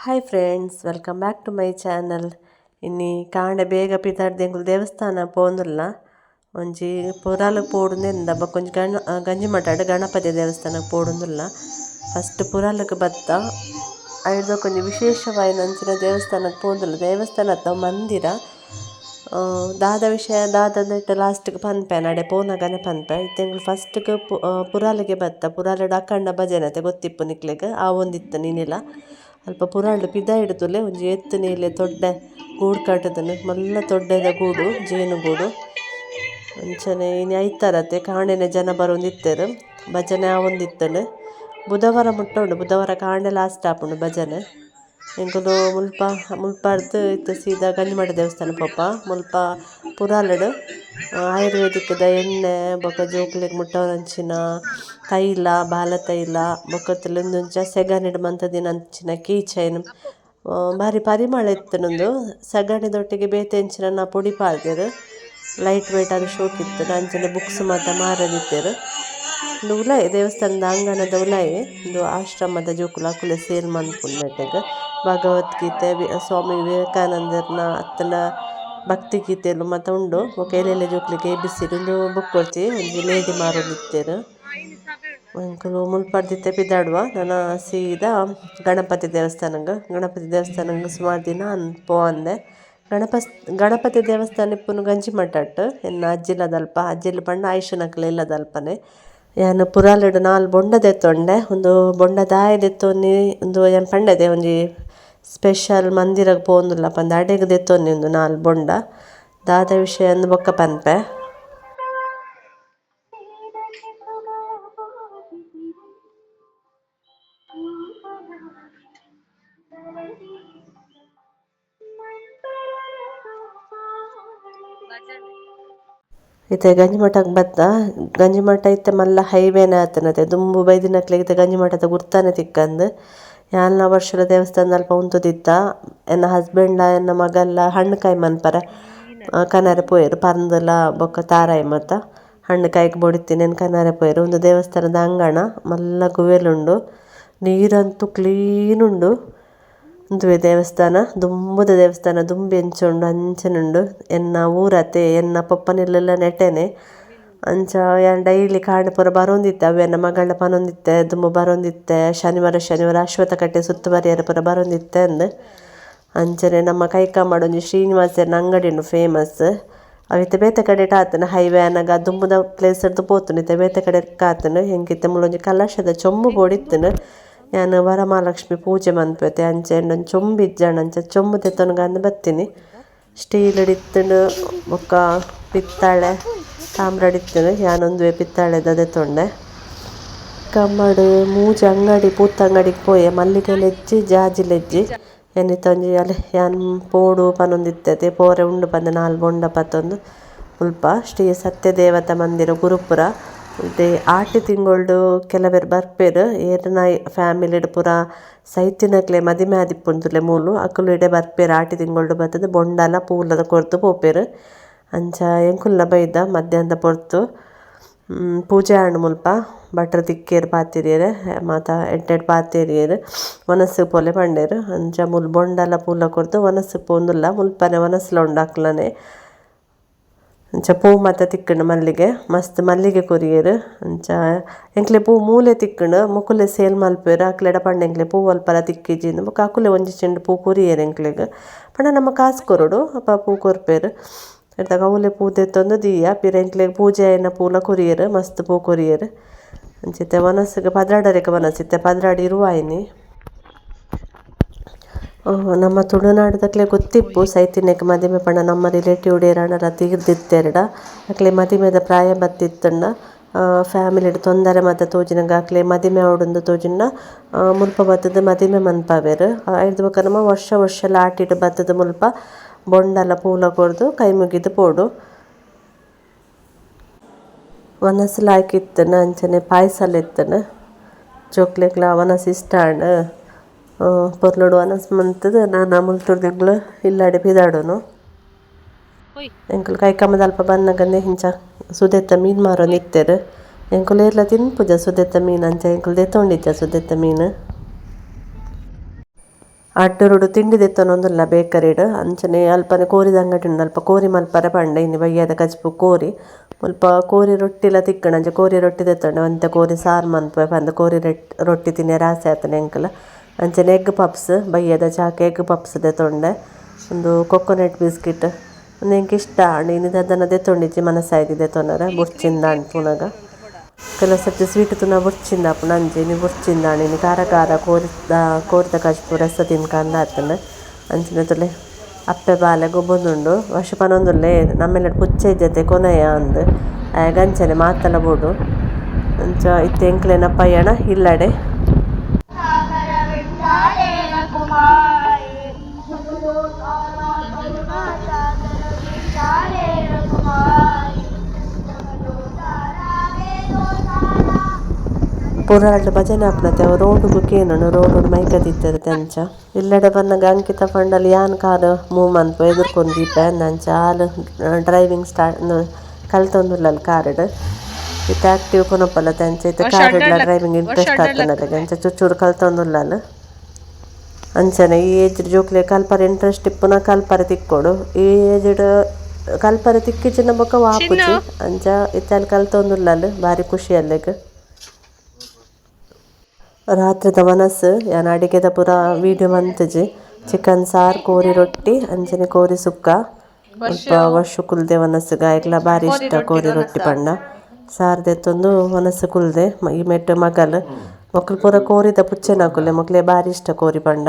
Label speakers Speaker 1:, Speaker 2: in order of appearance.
Speaker 1: Hi friends welcome back to my channel ಇನ್ನಿ ಕಾಂಡ ಬೇಗ ಪಿತಾಡ್ದು ಎಂಕುಲು ದೇವಸ್ಥಾನ ಪೋಂದುಲ್ಲ ಒಂಜಿ ಪುರಾಲಗ್ ಪೋಡುಂದೆಂದ ಬಕೊಂಜಿ ಗಣ ಗಂಜಿ ಮಠಡ್ ಗಣಪತಿ ದೇವಸ್ಥಾನಕ್ಕೆ ಪೋಡುಂದಿಲ್ಲ ಫಸ್ಟ್ ಪುರಾಲಕ್ಕೆ ಬತ್ತ ಐಡ್ದಕ್ಕೊಂಜಿ ವಿಶೇಷವಾಗಿ ನಂಚಿನ ದೇವಸ್ಥಾನಕ್ಕೆ ಪೋವೊಂದುಲ್ಲ ದೇವಸ್ಥಾನ ಅಥವಾ ಮಂದಿರ ದಾದ ವಿಷಯ ದಾದ ಲಾಸ್ಟ್ಗೆ ಪನ್ಪೆ ನಡೆ ಪೋನಗನೆ ಪನ್ಪೆ ಇತ್ತೆಂಕುಲು ಫಸ್ಟ್ಗೆ ಪುರಾಲಿಗೆ ಬತ್ತ ಪುರಾಲಡ್ ಅಖಂಡ ಭಜನೆ ಅತೆ ಗೊತ್ತಿಪ್ಪು ನಿಕ್ಲೆಗ್ ಆ ಒಂದಿತ್ತು ನೀನಿಲ ಅಲ್ಪ ಪುರಾಂಡ್ ಪಿದಾ ಇಡ್ದುಲೆ ಒಂಜಿ ಎತ್ತು ನೀಲೆ ತೊಡ್ಡೆ ಗೂಡು ಕಟ್ಟುದನು ಮಲ್ಲ ತೊಡ್ಡೆದ ಗೂಡು, ಜೇನು ಗೂಡು. ಅಂಚನೆ ಇನಿ ಐತಾರತೆ ಕಾಂಡೆನೆ ಜನ ಬರೊಂದಿತ್ತೆರ್ ಭಜನೆ ಆ ಒಂದಿತ್ತುಂಡು ಬುಧವಾರ ಮುಟ್ಟ ಉಂಡು ಬುಧವಾರ ಕಾಂಡೆ ಲಾಸ್ಟ್ ಆಪುಂಡು ಭಜನೆ. ಎಂಕುಲು ಮುಲ್ಪ ಮುಲ್ಪಾರ್ದ್ ಇತ್ತೆ, ಸೀದಾ ಗಂಜಿಮಠ ದೇವಸ್ಥಾನ ಪೋಪ. ಮುಲ್ಪ ಪುರಾಲಡ್. ಆಯುರ್ವೇದಿಕ್ದ ಎಣ್ಣೆ ಬೊಕ ಜೋಕ್ಲೆಗ್ ಮುಟ್ಟವನಂಚಿನ ತೈಲ ಬಾಲ ತೈಲ ಬೊಕ ಉಂದೊಂಚ ಸೆಗಣಿಡ್ ಮಂತದಿನಂಚಿನ ಕೀ ಚೈನ್ ಬಾರಿ ಪರಿಮಳ ಇತ್ತುಂಡು ಸಗಣಿದೊಟ್ಟಿಗೆ ಬೇತೆ ನಾ ಪುಡಿ ಪಾಡ್ದೆರ್. ಲೈಟ್ ವೇಟ್ ಆದ್ ಶೋಕಿತ್ತು. ಅಂಚನೆ ಬುಕ್ಸ್ ಮಾತ ಮಾರದಿತ್ತೆರ್ ಉಂದು ಉಲಾಯಿ ದೇವಸ್ಥಾನದ ಅಂಗಣದ ಉಲಾಯಿ ಉಂದು ಆಶ್ರಮದ ಜೋಕುಲು ಅಕುಲೆ ಸೇಲ್ ಮನ್ಪುಂಡು ಭಗವದ್ಗೀತೆ ಸ್ವಾಮಿ ವಿವೇಕಾನಂದರ್ನ ಅತ್ತಲ ಭಕ್ತಿ ಗೀತೆಲು ಮಾತ ಉಂಡು. ಬೊಕ ಎಲೆಲೆ ಜೋಕುಲೆಗ್ ಎ ಬಿ ಬುಕ್ ಕೊರ್ತಿ ಒಂಜಿ ಲೇಡಿ ಮಾರೊಂದಿತ್ತೆರ್ ಅಂಕುಲು ಮುಲ್ಪರ್ದಿತ್ತೆ ಪಿದಾಡುವ, ನಾನು ಸೀದಾ ಗಣಪತಿ ದೇವಸ್ಥಾನಗ್. ಗಣಪತಿ ದೇವಸ್ಥಾನಗ್ ಸುಮಾರು ದಿನ ಪೋವಂದೆ ಗಣಪ ಗಣಪತಿ ದೇವಸ್ಥಾನ ಇಪ್ಪುನು ಗಂಜಿ ಎನ್ನ ಇನ್ನು ಅಲ್ಪ ಅಜ್ಜಿಲ್ ಪಂಡ ಆಯುಷನಕ್ಲೆ ಇಲ್ಲದ ಅಲ್ಪನೆ ಯಾನ್ ಪುರಾಲುಡ್ ನಾಲ್ ಬೊಂಡ ದೆತ್ತೊಂಡೆ ಉಂದು ಬೊಂಡ ದಾಯ ಉಂದು ಏನ್ ಪಂಡದೆ, ಒಂಜಿ ಸ್ಪೆಷಲ್ ಮಂದಿರಗ್ ಪೋವೊಂದುಲ್ಲ ಪಂದ್ ಅಡೆಗ್ ದೆತ್ತೊಂದಿ ಒಂದು ನಾಲ್ ಬೊಂಡ. ದಾದ ವಿಷಯ ಅಂದ್ ಬೊಕ್ಕ ಪನ್ಪೆ ಇತ್ತೆ ಗಂಜಿಮಠಗ್ ಬತ್ತ ಗಂಜಿಮಠ ಇತ್ತೆ ಮಲ್ಲ ಹೈವೇನ ಆತನತೆ ದುಂಬು ಬೈದಿನಕ್ಲೆ ಇತ್ತೆ ಗಂಜಿಮಠದ ಗುರ್ತಾನೆ ತಿಕ್ಕಂದ್. ಯಾಲ್ನ ವರ್ಷದ ದೇವಸ್ಥಾನದ ಅಲ್ಪ ಉಂತುದಿತ್ತ. ಎನ್ನ ಹಸ್ಬೆಂಡ್ಲ ಎನ್ನ ಮಗಲ್ಲ, ಹಣ್ಣು ಕಾಯಿ ಮನ್ಪರ. ಕನರೆ ಪೋಯೆರ್ ಬೊಕ್ಕ ಬೊಕ ತಾರಾಯಿ ಮತ್ತ. ಹಣ್ಣು ಕಾಯಿಗ್ ಬೊಡಿತ್ತಿನ ಕನರೆ ಪೋಯೆರ್. ಒಂದು ದೇವಸ್ಥಾನದ ಅಂಗಣ ಮಲ್ಲ ಗುವೆಲುಂಡು ನೀರಂತೂ ಕ್ಲೀನ್ ಉಂಡು ಉಂದುವೆ ದೇವಸ್ಥಾನ, ದುಂಬುದ ದೇವಸ್ಥಾನ, ದುಂಬು ಎಂಚುಂಡು ಅಂಚನೆ ಎನ್ನ ಊರತೆ ಎನ್ನ ಪಪ್ಪನೆಲೆಲ್ಲ ನೆಟೆನೆ ಅಂಚ ಯಾನ್ ಡೈಲಿ ಕಾಂಡೆ ಪೂರ ಬರೊಂದಿತ್ತೆ, ಅವು ಎನ್ನ ಮಗಳ ಪನೊಂದಿತ್ತೆ ದುಂಬು ಬರೊಂದಿತ್ತೆ. ಶನಿವಾರ ಶನಿವಾರ ಅಶ್ವತ್ಥ ಕಟ್ಟೆ ಸುತ್ತುವರಿಯರ ಪೂರ ಬರೊಂದಿತ್ತೆ ಅಂದ್. ಅಂಚನೆ ನಮ್ಮ ಕೈಕ ಒಂಜಿ ಶ್ರೀನಿವಾಸನ ಅಂಗಡಿ ಉಂಡು ಫೇಮಸ್ ಅವಿತ್ತೆ ಬೇತೆ ಕಡೆ ಆತನ ಹೈವೇ ಅನಗ ದುಂಬುದ ಪ್ಲೇಸ್ ಡ್ದ್ ಪೋತುಂಡು ಇತ್ತೆ ಬೇತೆ ಕಡೆ ಕಾತುಂಡು ಹೆಂಗಿತ್ತೆ ಮುಳ್ಳೊಂಜಿ ಕಲಶದ ಚೊಂಬು ಬೋಡಿತ್ತುಂಡು ಯಾನ್ ವರಮಹಾಲಕ್ಷ್ಮಿ ಪೂಜೆ ಮನ್ಪುವೆತೆ ಅಂಚ ಉಂಡೊಂಜಿ ಚೊಂಬು ಇಜ್ಜಂಡ್ ಅಂಚ ಚೊಂಬು ದೆತ್ತೊನಗ ಅಂದ್ ಬತ್ತಿನಿ ಸ್ಟೀಲ್ ಡಿತ್ತುಂಡು ಬೊಕ್ಕ ಪಿತ್ತಾಳೆ ತಾಮ್ರ ಇತ್ತುಂಡು ಯಾನೊಂದು ಪಿತ್ತಾಳೆದ ದೆತ್ತೊಂಡೆ ಕಮ್ಮಡ್ ಮೂಜಿ ಅಂಗಡಿ ಪೂತ ಅಂಗಡಿಗ್ ಪೋಯೆ ಜಾಜಿ ಜಾಜಿಲೆಜ್ಜಿ ಎನ್ನಿತ ಒಂಜಿ ಅಲೆ ಯಾನ್ ಪೋಡು ಪನೊಂದಿತ್ತತೆ ಪೋರೆ ಉಂಡು ಪಂದ್ ನಾಲ್ ಬೊಂಡ ಪತ್ತೊಂದು ಮುಲ್ಪ ಶ್ರೀ ಸತ್ಯದೇವತ ಮಂದಿರ ಗುರುಪುರ ಇತ್ತೆ ಆಟಿ ತಿಂಗೊಳ್ಡು ಕೆಲವೆರ್ ಬರ್ಪೆರ್, ಏರ್ನ ಫ್ಯಾಮಿಲಿಡ್ ಪೂರ ಸೈತಿನಕ್ಲೆ ಮದಿಮೆ ಆದಿಪ್ಪುಂಡುಲೆ ಮೂಲು, ಅಕುಲು ಇಡೆ ಬರ್ಪೆರ್ ಆಟಿ ತಿಂಗೊಳ್ಡು ಬತ್ತುದು ಬೊಂಡಲ ಪೂಲದ ಕೊರ್ದು ಪೋಪೆರ್. ಅಂಚ ಎಂಕುಲ್ನ ಬೈದ ಮಧ್ಯಾಹ್ನದ ಪೊರ್ತು ಪೂಜೆ ಆಂಡ್ ಮುಲ್ಪ ಬಟ್ರ್ ತಿಕ್ಕೇರ್ ಪಾತೆರ್ಯೆರ್, ಮಾತ ಎಡ್ಡೆಡ್ ಪಾತೆರ್ಯೆರ್, ವನಸ್ಸು ಪೊಲೆ ಪಂಡೆರ್. ಅಂಚ ಮುಲ್ ಬೊಂಡಲ ಪೂಲ ಕೊರ್ದು ವನಸ್ಸು ಪೋವೊಂದುಲ್ಲ ಮುಲ್ಪನೆ ವನಸ್ಲ ಉಂಡು ಅಕ್ಲನೆ ಅಂಚ ಪೂ ಮಾತ ತಿಕ್ಕುಂಡು ಮಲ್ಲಿಗೆ, ಮಸ್ತ್ ಮಲ್ಲಿಗೆ ಕೊರಿಯೆರ್. ಅಂಚ ಎಂಕ್ಲೆ ಪೂ ಮೂಲೆ ತಿಕ್ಕುಂಡು ಮುಕುಲೆ ಸೇಲ್ ಮಲ್ಪುವೆರ್ ಅಕ್ಲೆಡ ಪಂಡ ಎಂಕ್ಲೆ ಪೂ ಅಲ್ಪಲ ತಿಕ್ಕಿಜಿಂದ್ ಬೊಕ ಕಾಕುಲೆ ಒಂಜಿ ಚೆಂಡು ಪೂ ಕೊರಿಯೆರ್ ಎಂಕ್ಲೆಗ್. ಪಂಡ ನಮ ಕಾಸು ಕೊರೊಡು ಅಪ್ಪ ಪೂ ಕೊರ್ಪೆರ್. ಇರ್ತಾಗ ಅವಲೆ ಪೂ ದೆತ್ತೊಂದು ದೀಯ, ಪಿರ ಎಂಕ್ಲೆಗ್ ಪೂಜೆ ಆಯಿನ ಪೂಲ ಕೊರಿಯೆರ್, ಮಸ್ತ್ ಪೂ ಕೊರಿಯೆರ್. ಅಂಚಿತ್ತೆ ವನಸ್ಗ್ ಪದ್ರಾಡರೆಕ ವನಸ್ಸಿತ್ತೆ, ಪದ್ರಾಡ್ ಇರುವಾಯಿನಿ. ನಮ್ಮ ತುಳುನಾಡದಕ್ಲೆ ಗೊತ್ತಿಪ್ಪು ಸೈತಿನೆಗ್ ಮದಿಮೆ ಪಂಡ ನಮ್ಮ ರಿಲೇಟಿವ್ ಡೇರಾಣರ ತೀರ್ದಿತ್ತೆರ್ಡ ಅಕ್ಲೆ ಮದಿಮೆದ ಪ್ರಾಯ ಬತ್ತಿತ್ತಂಡ ಫ್ಯಾಮಿಲಿಡ್ ತೊಂದರೆ ಮಾತ ತೋಜಿನಗ ಅಕ್ಲೆ ಮದಿಮೆ ಅವಡೊಂದು ತೋಜುಂಡ ಆ, ಮುಲ್ಪ ಬತ್ತುದು ಮದಿಮೆ ಮನ್ಪಾವೆರ್. ಐದು ಬೊಕ ನಮ ವರ್ಷ ವರ್ಷ ಲಾಟಿಡ್ ಬತ್ತುದು ಮುಲ್ಪ ಬೊಂಡಲ ಪೂಲ ಕೊರ್ದು ಕೈ ಮುಗಿದು ಪೋಡು. ವನಸ್ ಲಾಯ್ಕಿತ್ತನ ಅಂಚನೆ ಪಾಯಸಲ್ಲಿತ್ತನ ಅವನ ವನಸ್ ಇಷ್ಟಾಂಡ್ ಪೊರ್ಲುಡು ಅನಸ್ ಮಂತುದು ನಾನು ಮುಲ್ತುರ್ದಿಂಗ್ಲು ಇಲ್ಲಾಡೆ ಪಿದಾಡುನು ಎಂಕುಲು ಕೈಕಮ್ಮದ ಅಲ್ಪ ಬನ್ನಗನೆ ಹಿಂಚ ಸುದೆತ್ತ ಮೀನ್ ಮಾರೋ ನಿತ್ತೆರು. ಎಂಕುಲು ಏರ್ಲ ತಿನ್ಪುಜ ಸುದೆತ್ತ ಮೀನ್ ಅಂಚ ಎಂಕುಲು ದೆತ್ತೊಂಡಿಜ್ಜ ಸುದೆತ್ತ ಮೀನ್. ಅಡ್ಡರುಡು ತಿಂಡಿ ದೆತ್ತೊನೊಂದುಲ್ಲ ಬೇಕರಿಡು. ಅಂಚನೆ ಅಲ್ಪನೆ ಕೋರಿದ ಅಂಗಡಿ ಉಂಡು ಅಲ್ಪ ಕೋರಿ ಮಲ್ಪರ ಪಂಡ ಇನ್ನು ಬಯ್ಯದ ಕಚ್ಪು ಕೋರಿ. ಮುಲ್ಪ ಕೋರಿ ರೊಟ್ಟಿಲ ತಿಕ್ಕಣ ಅಂಚೆ ಕೋರಿ ರೊಟ್ಟಿ ದೆತ್ತೊಂಡೆ ಒಂತೆ ಕೋರಿ ಸಾರು ಮನ್ಪುವೆ ಪಂದ್ ಕೋರಿ ರೆಟ್ ರೊಟ್ಟಿ ತಿನ್ಯರೆ ರಾಸೆ ಆತನೆ ಎಂಕುಲು. ಅಂಚನೆ ಎಗ್ ಪಪ್ಸ್ ಬಯ್ಯದ ಚಾಕ್ ಎಗ್ ಪಪ್ಸ್ ದೆತ್ತೊಂಡೆ ಉಂದು ಕೊಕೊನೆಟ್ ಬಿಸ್ಕಿಟ್ ಉಂದು ಎಂಕ್ ಇಷ್ಟ ಆಂಡ್ ಇನ್ನು ದಾದನ ದೆತೊಂಡಿಜ್ಜಿ ಮನಸ್ಸಾಯ್ದಿ ದೆತ್ತೊನರೆ ಬುರ್ಚಿಂದ ಆಂಡ್ ಕೆಲವು ಸರ್ತಿ ಸ್ವೀಟ್ ತೂನ ಬುರ್ಚಿಂದ ಆಪುಂಡು ಅಂಜಿ ಇನಿ ಬುರ್ಚಿಂದ ಆಂಡ್ ಇನಿ ಖಾರ ಖಾರ ಕೋರಿದ ಕೋರಿದ ಕಚ್ಪು ರಸ ತಿನ್ಕಂದ ಆತನ. ಅಂಚಿನ ತುಲೆ ಅಪ್ಪೆ ಬಾಲೆ ಗೊಬ್ಬೊಂದುಂಡು ವರ್ಷ ಪನೊಂದುಲ್ಲೆ ನಮ್ಮೆಲ್ಲ ಪುಚ್ಚೆ ಇಜ್ಜತೆ ಕೊನೆಯ ಅಂದ್. ಗಂಚನೆ ಮಾತಲ್ಲ ಮಾತಲ ಬೋಡು. ಅಂಚ ಇತ್ತೆ ಎಂಕ್ಲೆನ ಪಯಣ ಇಲ್ಲಡೆ. ಪೂರಾಡ್ ಭಜನೆ ಆಪುನತೆ ಅವು ರೋಡುಗು ಕೇನುಂಡು ರೋಡ್ ಮೈಕ ತಿತ್ತರೆ ತೆಂಚ ಇಲ್ಲೆಡೆ ಬನ್ನಗ ಅಂಕಿತ ಪಂಡಲ್ ಯಾನ್ ಕಾರ್ ಮೂವ್ ಮನ್ಪು ಎದುರ್ಕೊಂಡ್ ದೀಪೆ ಅಂದಂಚ ಆಲ್ ಡ್ರೈವಿಂಗ್ ಸ್ಟಾರ್ಟ್ ಕಲ್ತೊಂದುಲ್ಲಲ್ ಕಾರುಡ್ ಇತ್ತೆ ಆಕ್ಟಿವ್ ಕೊನೊಪ್ಪಲ ಅಂಚ ಇತ್ತೆ ಕಾರುಡ್ಲ ಡ್ರೈವಿಂಗ್ ಇಂಟ್ರೆಸ್ಟ್ ಆತುಂಡತೆ ಅಂಚ ಚೂರು ಕಲ್ತೊಂದುಲ್ಲಲ್ ಅಂಚನೆ ಈ ಏಜ್ ಜೋಕ್ಲೆ ಕಲ್ಪರೆ ಇಂಟ್ರೆಸ್ಟ್ ಇಪ್ಪುನ ಕಲ್ಪರೆ ತಿಕ್ಕೊಡು. ಈ ಏಜ್ಡ್ ಕಲ್ಪರೆ ತಿಕ್ಕಿಚಿನ ಬೊಕ ವಾಪುಜಿ. ಅಂಚ ಇತ್ತೆ ಕಲ್ತೊಂದುಲ್ಲಲ್ ಬಾರಿ ಖುಷಿ ಅಲ್ಲೆಗ್. ರಾತ್ರಿದ ಮನಸ್ಸು ಯಾನ್ ಅಡಿಗೆದ ಪೂರ ವೀಡಿಯೋ ಮಂತುಜಿ ಚಿಕನ್ ಸಾರ್ ಕೋರಿ ರೊಟ್ಟಿ ಅಂಚನೆ ಕೋರಿ ಸುಕ್ಕ. ಅಲ್ಪ ವರ್ಷ ಕುಲ್ದೆ ಮನಸ್ಸು. ಗಾಯಕ್ಲ ಬಾರಿ ಇಷ್ಟ ಕೋರಿ ರೊಟ್ಟಿ ಪಂಡ ಸಾರ್ ದೆತ್ತೊಂದು ಮನಸ್ಸು ಕುಲ್ದೆ. ಈ ಮೆಟ್ಟು ಮಗಲ್. ಮೊಕ್ಲು ಪೂರ ಕೋರಿದ ಪುಚ್ಚೆನಾಕುಲೆ ಮೊಕ್ಲೆ ಬಾರಿ ಇಷ್ಟ ಕೋರಿ ಪಂಡ